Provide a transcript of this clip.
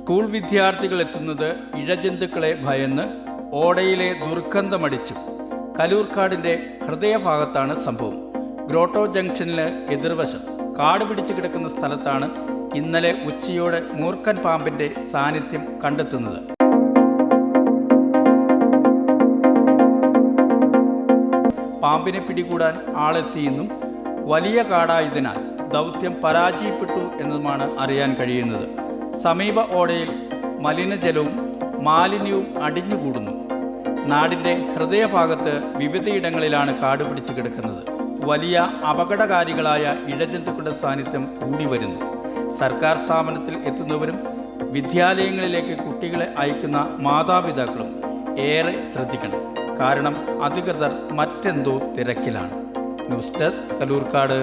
School വിദ്യാർത്ഥികൾ എത്തുന്നത് ഇഴജന്തുക്കളെ ഭയന്ന് ഓടയിലെ ദുർഗന്ധമടിച്ചു. കലൂർക്കാടിന്റെ ഹൃദയഭാഗത്താണ് സംഭവം. ഗ്രോട്ടോ ജംഗ്ഷനിലെ എതിർവശം. കാട് പിടിച്ചു കിടക്കുന്ന സ്ഥലത്താണ് ഇന്നലെ ഉച്ചയോടെ മൂർക്കൻ പാമ്പിന്റെ സാന്നിധ്യം കണ്ടെത്തുന്നത്. പാമ്പിനെ പിടികൂടാൻ ആളെത്തിയെന്നും വലിയ കാടായതിനാൽ ദൗത്യം പരാജയപ്പെട്ടു എന്നതുമാണ് അറിയാൻ കഴിയുന്നത്. സമീപ ഓടയിൽ മലിനജലവും മാലിന്യവും അടിഞ്ഞുകൂടുന്നു. നാടിന്റെ ഹൃദയഭാഗത്ത് വിവിധയിടങ്ങളിലാണ് കാട് പിടിച്ചു കിടക്കുന്നത്. വലിയ അപകടകാരികളായ ഇഴജന്തുക്കളുടെ സാന്നിധ്യം കൂടി വരുന്നു സർക്കാർ സ്ഥാപനത്തിൽ എത്തുന്നവരും വിദ്യാലയങ്ങളിലേക്ക് കുട്ടികളെ അയക്കുന്ന മാതാപിതാക്കളും ഏറെ ശ്രദ്ധിക്കണം. കാരണം അധികൃതർ മറ്റെന്തോ തിരക്കിലാണ്. News desk Kalloorkad.